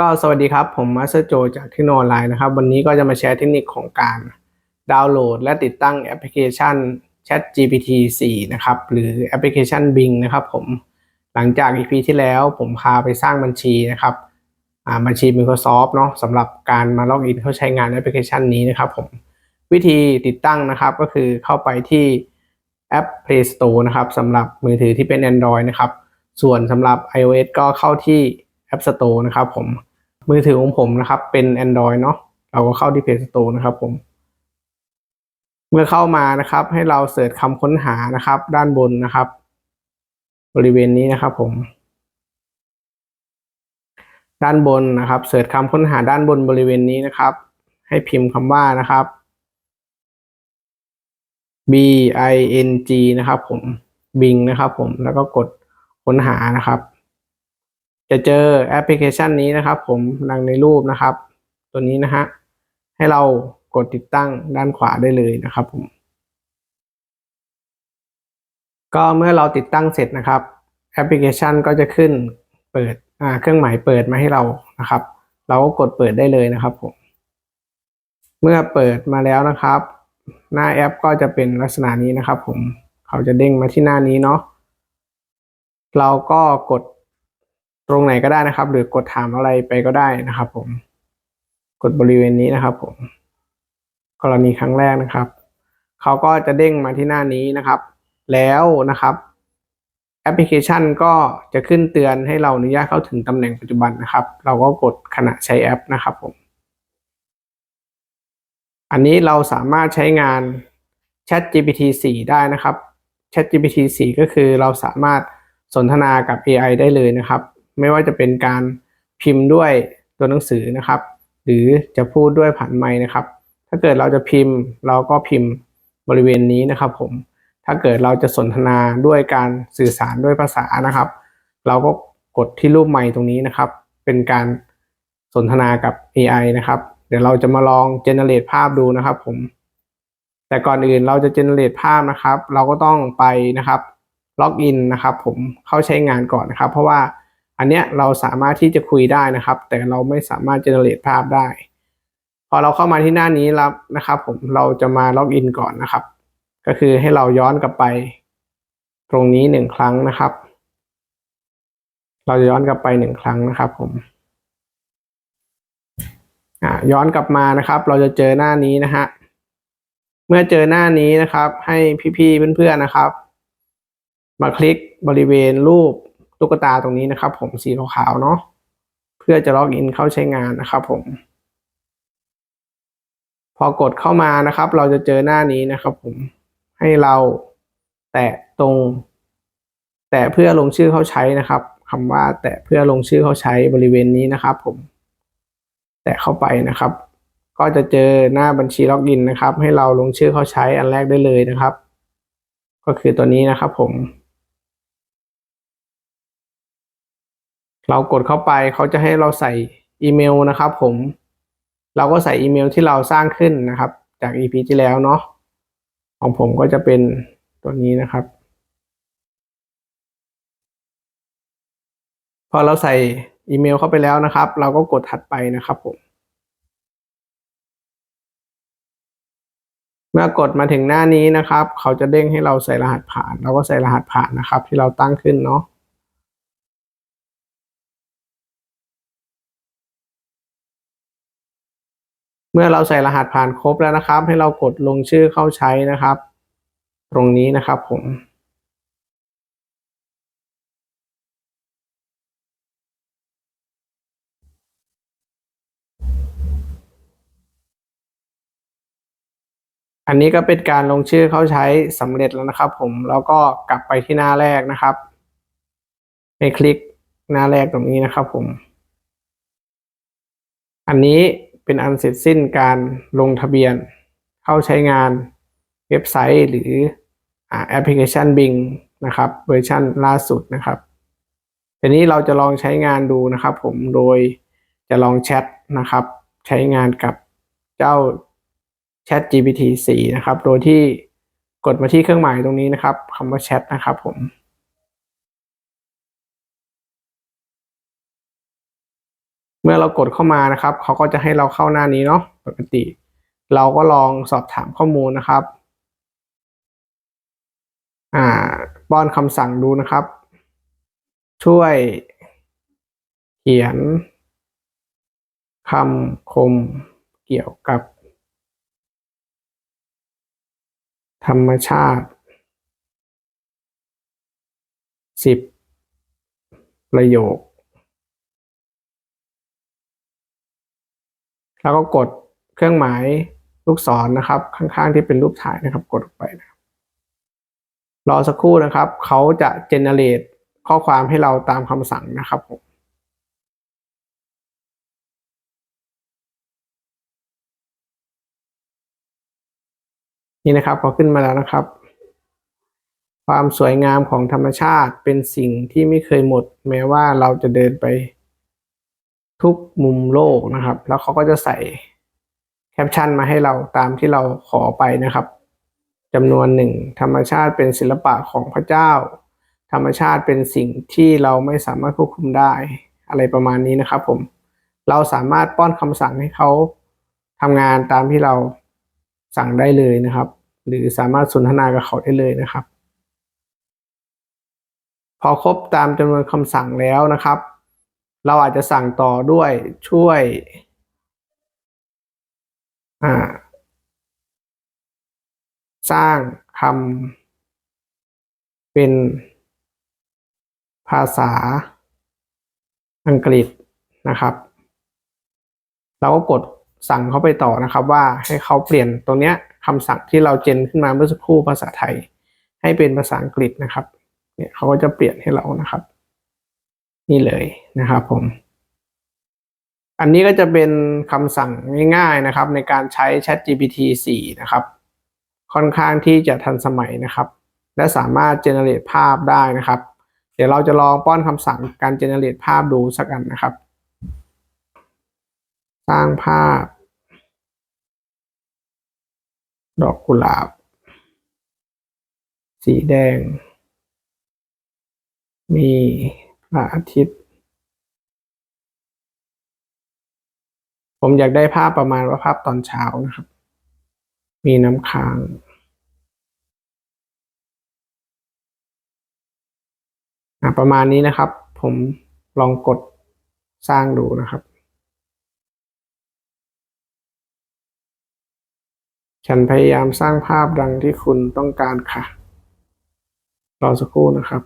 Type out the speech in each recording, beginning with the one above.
ก็สวัสดีครับ ผมมาสเตอร์โจจากเทคโนออนไลน์นะครับ วันนี้ก็จะมาแชร์เทคนิคของการดาวน์โหลด และติดตั้งแอปพลิเคชัน Chat GPT 4 นะครับ หรือแอปพลิเคชัน Bing นะครับผมหลังจาก EP ที่แล้วผมพาไปสร้างบัญชีนะครับบัญชี Microsoft เนาะสำหรับการมาล็อกอินเข้าใช้งานแอปพลิเคชันนี้นะครับผมวิธีติดตั้งนะครับก็คือเข้าไปที่แอป Play Store นะครับสำหรับมือถือที่เป็น Android นะครับส่วนสำหรับ iOS ก็เข้าที่ App Store นะครับผมมือถือของผมนะครับเป็น Android เนาะเราก็เข้าที่ Play Store นะครับผม เมื่อเข้ามานะครับ ให้เราเสิร์ชคำค้นหานะครับ ด้านบนนะครับ บริเวณนี้นะครับ ผม ด้านบนนะครับเสิร์ชคำค้นหาด้านบนบริเวณนี้นะครับ ให้พิมพ์คำว่านะครับ B I N G นะครับ ผม Bing นะครับ ผมแล้วก็กดค้นหานะครับ จะเจอแอปพลิเคชันนี้นะครับ ผมดังในรูปนะครับ ตัวนี้นะฮะให้เรากดติดตั้งด้านขวาได้เลยนะครับผม ก็เมื่อเราติดตั้งเสร็จนะครับ แอปพลิเคชันก็จะขึ้นเปิดเครื่องหมายเปิดมาให้เรานะครับ เราก็กดเปิดได้เลยนะครับผมเมื่อเปิดมาแล้วนะครับ หน้าแอปก็จะเป็นลักษณะนี้นะครับ ผมเขาจะเด้งมาที่หน้านี้เนาะเราก็กด ตรงไหนก็ได้นะครับ หรือกดถามอะไรไปก็ได้นะครับ ผม กดบริเวณนี้นะครับ ผม กรณีครั้งแรกนะครับเขาก็จะเด้งมาที่หน้านี้นะครับ แล้วนะครับ แอปพลิเคชันก็จะขึ้นเตือนให้เราอนุญาตเข้าถึงตำแหน่งปัจจุบันนะครับ เราก็กดขณะใช้แอปนะครับ ผม อันนี้เราสามารถใช้งาน Chat GPT 4 ได้นะครับ Chat GPT 4 ก็คือเราสามารถสนทนากับ AI ได้เลยนะครับ ไม่ว่าจะเป็นการพิมพ์ด้วยตัวหนังสือนะครับ หรือจะพูดด้วยผ่านไมค์นะครับ ถ้าเกิดเราจะพิมพ์เราก็พิมพ์บริเวณนี้นะครับ ผม ถ้าเกิดเราจะสนทนาด้วยการสื่อสารด้วยภาษานะครับ เราก็กดที่รูปไมค์ตรงนี้นะครับ เป็นการสนทนากับ AI นะครับ เดี๋ยวเราจะมาลองเจเนเรตภาพดูนะครับผม แต่ก่อนอื่นเราจะเจเนเรตภาพนะครับ เราก็ต้องไปนะครับล็อกอินนะครับ ผมเข้าใช้งานก่อนนะครับ เพราะว่า อันเนี้ยเราสามารถที่จะคุยได้นะครับ แต่เราไม่สามารถเจเนเรตภาพได้ พอเราเข้ามาที่หน้านี้แล้วนะครับ ผมเราจะมาล็อกอินก่อนนะครับ ก็คือให้เราย้อนกลับไป ตรงนี้หนึ่งครั้งนะครับ เราจะย้อนกลับไปหนึ่งครั้งนะครับ ผมอ่าย้อนกลับมานะครับ เราจะเจอหน้านี้นะฮะเมื่อเจอหน้านี้นะครับ ให้พี่ๆเพื่อนๆนะครับ มาคลิกบริเวณรูป ตุ๊กตาตรงนี้นะครับ ผมสีขาวๆเนาะเพื่อจะล็อกอินเข้าใช้งานนะครับ ผม พอกดเข้ามานะครับ เราจะเจอหน้านี้นะครับ ผมให้เราแตะตรง แตะเพื่อลงชื่อเข้าใช้นะครับคำว่าแตะเพื่อลงชื่อเข้าใช้บริเวณนี้นะครับ ผม แตะเข้าไปนะครับ ก็จะเจอหน้าบัญชีล็อกอินนะครับ ให้เราลงชื่อเข้าใช้อันแรกได้เลยนะครับ ก็คือตัวนี้นะครับ ผม เรากดเข้าไปเขาจะให้เราใส่อีเมลนะครับ ผม เราก็ใส่อีเมลที่เราสร้างขึ้นนะครับ จาก EP ที่แล้วเนาะของผมก็จะเป็นตัวนี้นะครับ พอเราใส่อีเมลเข้าไปแล้วนะครับ เราก็กดถัดไปนะครับผมเมื่อกดมาถึงหน้านี้นะครับ เขาจะเด้งให้เราใส่รหัสผ่าน เราก็ใส่รหัสผ่านนะครับ ที่เราตั้งขึ้นเนาะ เมื่อเราใส่รหัสผ่านครบแล้วนะครับ ให้เรากดลงชื่อเข้าใช้นะครับ ตรงนี้นะครับผมอันนี้ก็เป็นการลงชื่อเข้าใช้สำเร็จแล้วนะครับ ผมแล้วก็กลับไปที่หน้าแรกนะครับให้คลิกหน้าแรกตรงนี้นะครับ ผม อันนี้ เป็นอันเสร็จสิ้นการลงทะเบียน เข้าใช้งานเว็บไซต์หรือแอปพลิเคชัน Bing นะครับเวอร์ชันล่าสุดนะครับทีนี้เราจะลองใช้งานดูนะครับ ผมโดยจะลองแชทนะครับ ใช้งานกับเจ้า Chat GPT 4 นะครับ โดยที่กดมาที่เครื่องหมายตรงนี้นะครับคำว่าแชทนะครับผม เมื่อเรากดเข้ามานะครับ เขาก็จะให้เราเข้าหน้านี้เนาะปกติ เราก็ลองสอบถามข้อมูลนะครับ อ่าป้อนคำสั่งดูนะครับ ช่วยเขียนคำคมเกี่ยวกับ ธรรมชาติสิบประโยค แล้วก็กดเครื่องหมายลูกศรนนะครับ ข้างๆที่เป็นรูปถ่ายนะครับ กดออกไปนะครับรอสักครู่นะครับเขาจะเจเนเรตข้อความให้เราตามคำสั่งนะครับผมนี่นะครับพอขึ้นมาแล้วนะครับ ความสวยงามของธรรมชาติเป็นสิ่งที่ไม่เคยหมด แม้ว่าเราจะเดินไป ทุกมุมโลกนะครับ แล้วเขาก็จะใส่แคปชั่นมาให้เราตามที่เราขอไปนะครับจำนวนหนึ่งธรรมชาติเป็นศิลปะของพระเจ้า ธรรมชาติเป็นสิ่งที่เราไม่สามารถควบคุมได้อะไรประมาณนี้นะครับ ผม เราสามารถป้อนคำสั่งให้เขาทำงานตามที่เราสั่งได้เลยนะครับ หรือสามารถสนทนากับเขาได้เลยนะครับ พอครบตามจำนวนคำสั่งแล้วนะครับ เราอาจจะสั่งต่อด้วยช่วย สร้างคำเป็นภาษาอังกฤษนะครับ เราก็กดสั่งเขาไปต่อนะครับว่าให้เขาเปลี่ยนตรงเนี้ยคำสั่งที่เราเจนขึ้นมาเมื่อสักครู่ภาษาไทย ให้เป็นภาษาอังกฤษนะครับ เนี่ยเขาก็จะเปลี่ยนให้เรานะครับ นี่เลยนะครับผม อันนี้ก็จะเป็นคำสั่งง่ายๆนะครับ ในการใช้ Chat GPT 4 นะครับ ค่อนข้างที่จะทันสมัยนะครับ และสามารถเจเนเรตภาพได้นะครับ เดี๋ยวเราจะลองป้อนคำสั่งการเจเนเรตภาพดูสักอันนะครับ สร้างภาพ ดอกกุหลาบ สีแดง มี พระอาทิตย์ ผมอยากได้ภาพประมาณว่าภาพตอนเช้านะครับ มีน้ำค้างประมาณนี้นะครับ ผมลองกดสร้างดูนะครับ ฉันพยายามสร้างภาพดังที่คุณต้องการค่ะ รอสักครู่นะครับ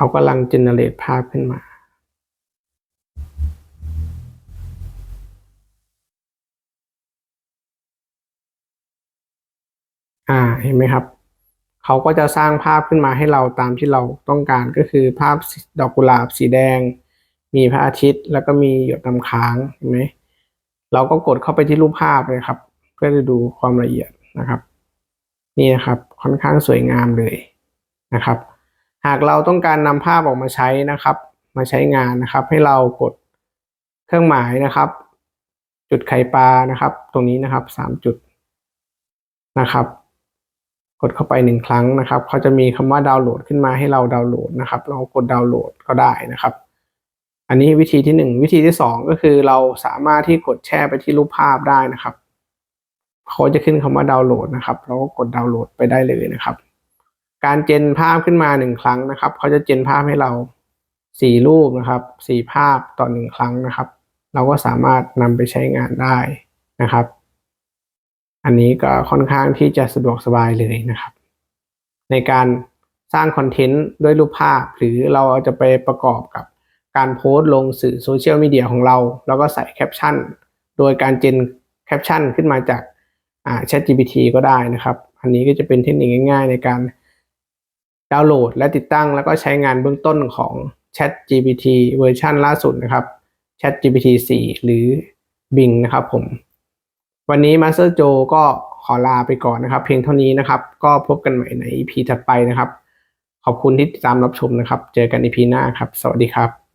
เขากำลังเจเนเรตภาพขึ้นมา อ่าเห็นไหมครับ เขาก็จะสร้างภาพขึ้นมาให้เราตามที่เราต้องการก็คือภาพดอกกุหลาบสีแดง มีพระอาทิตย์ แล้วก็มีหยดน้ำค้างเห็นไหมเราก็กดเข้าไปที่รูปภาพเลยครับ เพื่อจะดูความละเอียดนะครับ นี่นะครับค่อนข้างสวยงามเลยนะครับ หากเราต้องการนำภาพออกมาใช้นะครับ มาใช้งานนะครับ ให้เรากดเครื่องหมายนะครับ จุดไข่ปลานะครับ ตรงนี้นะครับสามจุดนะครับ กดเข้าไปหนึ่งครั้งนะครับเขาจะมีคำว่าดาวน์โหลดขึ้นมาให้เราดาวน์โหลดนะครับ เรากดดาวน์โหลดก็ได้นะครับ อันนี้วิธีที่หนึ่งวิธีที่สองก็คือเราสามารถที่กดแช่ไปที่รูปภาพได้นะครับเขาจะขึ้นคำว่าดาวน์โหลดนะครับ เราก็กดดาวน์โหลดไปได้เลยนะครับ การเจนภาพขึ้นมาหนึ่งครั้งนะครับเขาจะเจนภาพให้เราสี่รูปนะครับสี่ภาพต่อหนึ่งครั้งนะครับ เราก็สามารถนำไปใช้งานได้นะครับ อันนี้ก็ค่อนข้างที่จะสะดวกสบายเลยนะครับ ในการสร้างคอนเทนต์ด้วยรูปภาพ หรือเราจะไปประกอบกับการโพสต์ลงสื่อโซเชียลมีเดียของเรา แล้วก็ใส่แคปชั่น โดยการเจนแคปชั่นขึ้นมาจาก ChatGPT ก็ได้นะครับ อันนี้ก็จะเป็นเทคนิคง่าย ๆ ในการ ดาวน์โหลด และติดตั้งแล้วก็ใช้งานเบื้องต้นของ Chat GPT เวอร์ชันล่าสุดนะครับ Chat GPT 4 หรือ Bing นะครับผม วันนี้ Master Joe ก็ขอลาไปก่อนนะครับ เพียงเท่านี้นะครับ ก็พบกันใหม่ใน EP ถัดไปนะครับ ขอบคุณที่ติดตามรับชมนะครับ เจอกัน EP หน้าครับ สวัสดีครับ